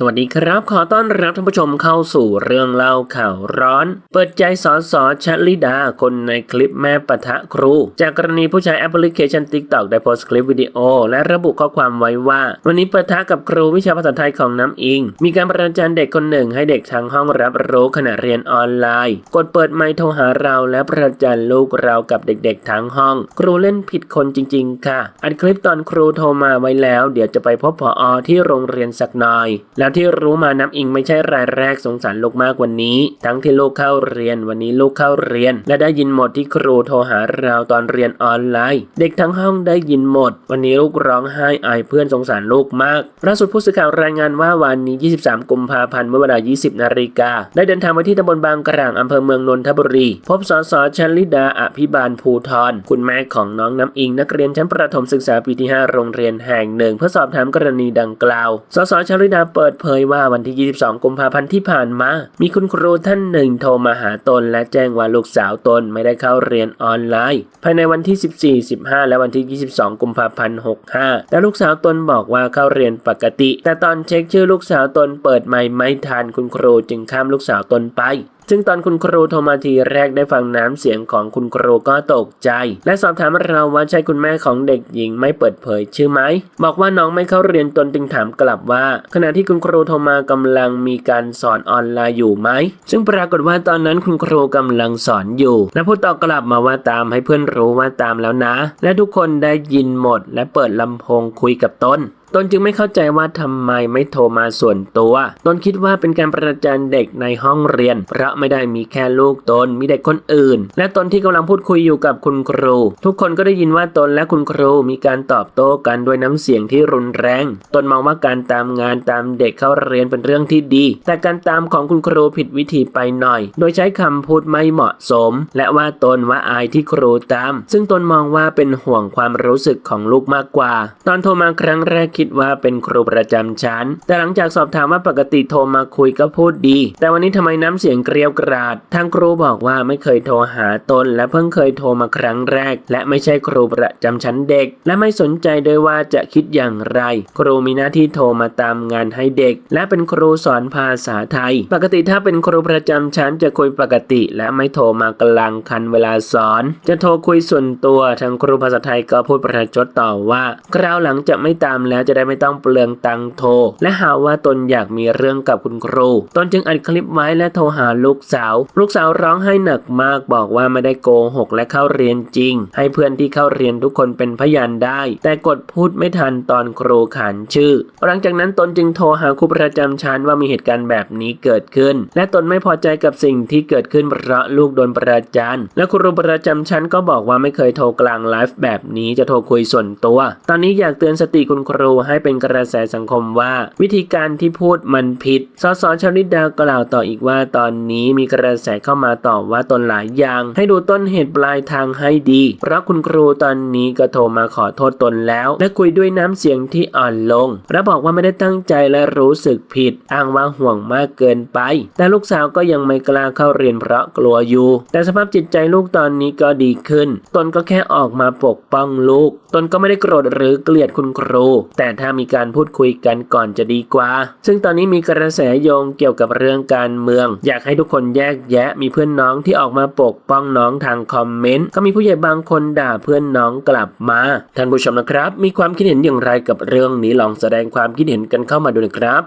สวัสดีครับ ขอต้อนรับท่านผู้ชมเข้าสู่เรื่องเล่าข่าวร้อน เปิดใจสอสอชลิดา คนในคลิปแม่ปะทะครู จากกรณีผู้ใช้แอปพลิเคชัน TikTok ได้โพสต์คลิปวิดีโอ และระบุข้อความไว้ว่า วันนี้ปะทะกับครูวิชาภาษาไทยของน้ำอิง มีการประจานเด็กคนหนึ่งให้เด็กทางห้องรับรู้ขณะเรียนออนไลน์ กดเปิดไมค์โทรหาเราและประจานลูกเรากับเด็กๆทั้งห้อง ครูเล่นผิดคนจริง ๆ ค่ะ อัดคลิปตอนครูโทรมาไว้แล้ว เดี๋ยวจะไปพบผออที่โรงเรียนสักหน่อยแล้วที่รู้มาน้ำอิงไม่ใช่รายแรกสงสารลูกมากกวันนี้ ทั้งที่ลูกเข้าเรียนวันนี้ลูกเข้าเรียน และได้ยินหมดที่ครูโทรหาเราตอนเรียนออนไลน์ เด็กทั้งห้องได้ยินหมด วันนี้ลูกร้องไห้อายเพื่อนสงสารลูกมากล่าสุดผู้สื่อข่าวรายงานว่าวันนี้ 23 กุมภาพันธ์เมื่อเวลา 20 นาฬิกาได้เดินทางไปที่ตำบลบางกร่างอำเภอเมืองนนทบุรี พบสสชลิดาอภิบาลภูทรคุณแม่ของน้องน้ำอิง นักเรียนชั้นประถมศึกษาปีที่ 5 โรงเรียนแห่งหนึ่ง เพื่อสอบถามกรณีดังกล่าว สสชลิดาเปิดเผยว่าวันที่ 22 กุมภาพันธ์ที่ผ่านมา มีคุณครูท่านหนึ่งโทรมาหาตน และแจ้งว่าลูกสาวตนไม่ได้เข้าเรียนออนไลน์ ภายในวันที่ 14 15 และวันที่ 22 กุมภาพันธ์ 65 แต่ลูกสาวตนบอกว่าเข้าเรียนปกติ แต่ตอนเช็คชื่อลูกสาวตนเปิดไม่ไม่ทันคุณครูจึงข้ามลูกสาวตนไป ซึ่งตอนคุณครูโทรมาทีแรกได้ฟังน้ำเสียงของคุณครูก็ตกใจ และสอบถามเราว่าใช่คุณแม่ของเด็กหญิงไม่เปิดเผยชื่อไหม บอกว่าน้องไม่เข้าเรียนตนจึงถามกลับว่า ขณะที่คุณครูโทรมากำลังมีการสอนออนไลน์อยู่ไหม ซึ่งปรากฏว่าตอนนั้นคุณครูกำลังสอนอยู่ และพูดตอบกลับมาว่าตามให้เพื่อนรู้ว่าตามแล้วนะ และทุกคนได้ยินหมดและเปิดลำโพงคุยกับตน ตนจึงไม่เข้าใจว่าทำไมไม่โทรมาส่วนตัว ตนคิดว่าเป็นการประจานเด็กในห้องเรียน เพราะไม่ได้มีแค่ลูกตน มีเด็กคนอื่น และตนที่กำลังพูดคุยอยู่กับคุณครู ทุกคนก็ได้ยินว่าตนและคุณครูมีการตอบโต้กันด้วยน้ำเสียงที่รุนแรง ตนมองว่าการตามงานตามเด็กเข้าเรียนเป็นเรื่องที่ดี แต่การตามของคุณครูผิดวิธีไปหน่อย โดยใช้คำพูดไม่เหมาะสม และว่าตนว่าอายที่ครูตาม ซึ่งตนมองว่าเป็นห่วงความรู้สึกของลูกมากกว่า ตอนโทรมาครั้งแรกคิดว่าเป็นครูประจำชั้น แต่หลังจากสอบถามว่าปกติโทรมาคุยก็พูดดี แต่วันนี้ทำไมน้ำเสียงเกรียวกราด ทางครูบอกว่าไม่เคยโทรหาตน และเพิ่งเคยโทรมาครั้งแรก และไม่ใช่ครูประจำชั้นเด็ก และไม่สนใจด้วยว่าจะคิดอย่างไร ครูมีหน้าที่โทรมาตามงานให้เด็ก และเป็นครูสอนภาษาไทย ปกติถ้าเป็นครูประจำชั้นจะคุยปกติ และไม่โทรมากลางคันเวลาสอน จะโทรคุยส่วนตัวทางครูภาษาไทยก็พูดประชดต่อว่า คราวหลังจะไม่ตามแล้วจะได้ไม่ต้องเปลืองตังโทร และหาว่าตนอยากมีเรื่องกับคุณครู ตนจึงอัดคลิปไว้และโทรหาลูกสาว ลูกสาวร้องไห้หนักมากบอกว่าไม่ได้โกหกและเข้าเรียนจริง ให้เพื่อนที่เข้าเรียนทุกคนเป็นพยานได้ แต่กดพูดไม่ทันตอนครูขานชื่อ หลังจากนั้นตนจึงโทรหาครูประจำชั้นว่ามีเหตุการณ์แบบนี้เกิดขึ้น และตนไม่พอใจกับสิ่งที่เกิดขึ้นเพราะลูกโดนประจานและครูประจำชั้นก็บอกว่าไม่เคยโทรกลางไลฟ์แบบนี้จะโทรคุยส่วนตัว ตอนนี้อยากเตือนสติคุณครูให้เป็นกระแสสังคมว่า วิธีการที่พูดมันผิด สสชลิดากล่าวต่ออีกว่าตอนนี้มีกระแสเข้ามาต่อว่าตนหลายอย่าง ให้ดูต้นเหตุปลายทางให้ดี เพราะคุณครูตอนนี้ก็โทรมาขอโทษตนแล้ว และคุยด้วยน้ำเสียงที่อ่อนลง และบอกว่าไม่ได้ตั้งใจและรู้สึกผิด อ้างว่าห่วงมากเกินไป แต่ลูกสาวก็ยังไม่กล้าเข้าเรียนเพราะกลัวอยู่ แต่สภาพจิตใจลูกตอนนี้ก็ดีขึ้น ตนก็แค่ออกมาปกป้องลูก ตนก็ไม่ได้โกรธหรือเกลียดคุณครู แต่แต่ถ้ามีการพูดคุยกันก่อนจะดีกว่า ซึ่งตอนนี้มีกระแสโยงเกี่ยวกับเรื่องการเมือง อยากให้ทุกคนแยกแยะมีเพื่อนน้องที่ออกมาปกป้องน้องทางคอมเมนต์ก็มีผู้ใหญ่บางคนด่าเพื่อนน้องกลับมาท่านผู้ชมนะครับ มีความคิดเห็นอย่างไรกับเรื่องนี้ลองแสดงความคิดเห็นกันเข้ามาดูนะครับ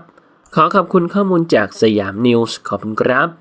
ขอขอบคุณข้อมูลจากสยามนิวส์ขอบคุณครับ